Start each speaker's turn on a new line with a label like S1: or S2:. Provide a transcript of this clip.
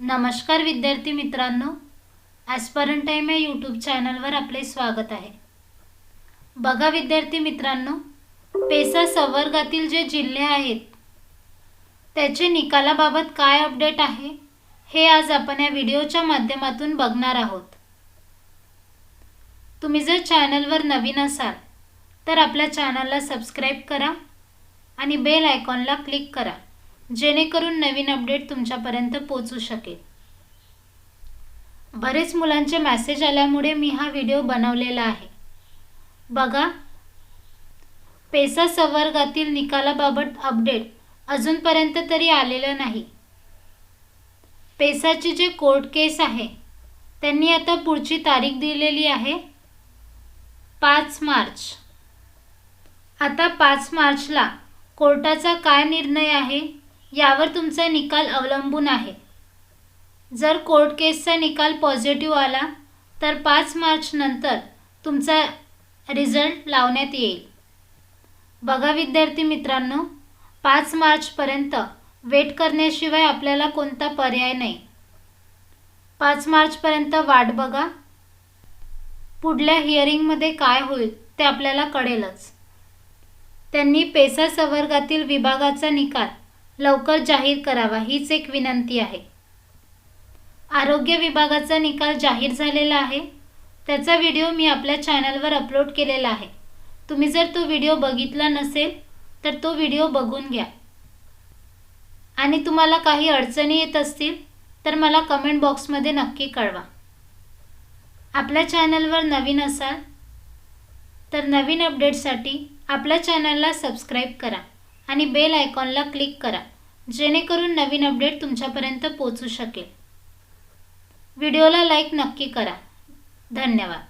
S1: नमस्कार विद्यार्थी मित्रांनो ॲस्परंट टाईम या यूट्यूब चॅनलवर आपले स्वागत आहे. बघा विद्यार्थी मित्रांनो पेसा संवर्गातील जे जिल्हे आहेत त्याचे निकालाबाबत काय अपडेट आहे हे आज आपण या व्हिडिओच्या माध्यमातून बघणार आहोत. तुम्ही जर चॅनलवर नवीन असाल तर आपल्या चॅनलला सबस्क्राईब करा आणि बेल आयकॉनला क्लिक करा. जेणेकरून नवीन अपडेट तुमच्यापर्यंत पोचू शकेल. बरेच मुलांचे मॅसेज आल्यामुळे मी हा व्हिडिओ बनवलेला आहे. बघा पेसा संवर्गातील निकालाबाबत अपडेट अजूनपर्यंत तरी आलेलं नाही. पेसाची जे कोर्ट केस आहे त्यांनी आता पुढची तारीख दिलेली आहे पाच मार्च. आता पाच मार्चला कोर्टाचा काय निर्णय आहे? यावर तुमचा निकाल अवलंबून आहे. जर कोर्ट केसचा निकाल पॉझिटिव्ह आला तर पाच मार्चनंतर तुमचा रिझल्ट लावण्यात येईल. बघा विद्यार्थी मित्रांनो पाच मार्चपर्यंत वेट करण्याशिवाय आपल्याला कोणता पर्याय नाही. पाच मार्चपर्यंत वाट बघा. पुढल्या हिअरिंगमध्ये काय होईल ते आपल्याला कळेलच. त्यांनी पेसा संवर्गातील विभागाचा निकाल लवकर जाहीर करावा हीच एक विनंती आहे. आरोग्य विभागाचा निकाल जाहीर झालेला आहे. त्याचा व्हिडिओ मी आपल्या चॅनलवर अपलोड केलेला आहे. तुम्ही जर तो व्हिडिओ बघितला नसेल तर तो व्हिडिओ बघून घ्या. आणि तुम्हाला काही अडचणी येत असतील तर मला कमेंट बॉक्समध्ये नक्की कळवा. आपल्या चॅनलवर नवीन असाल तर नवीन अपडेटसाठी आपल्या चॅनलला सबस्क्राईब करा. आणि बेल आयकॉनला क्लिक करा जेणेकरून नवीन अपडेट तुमच्यापर्यंत पोचू शकेल. व्हिडिओला लाईक नक्की करा. धन्यवाद.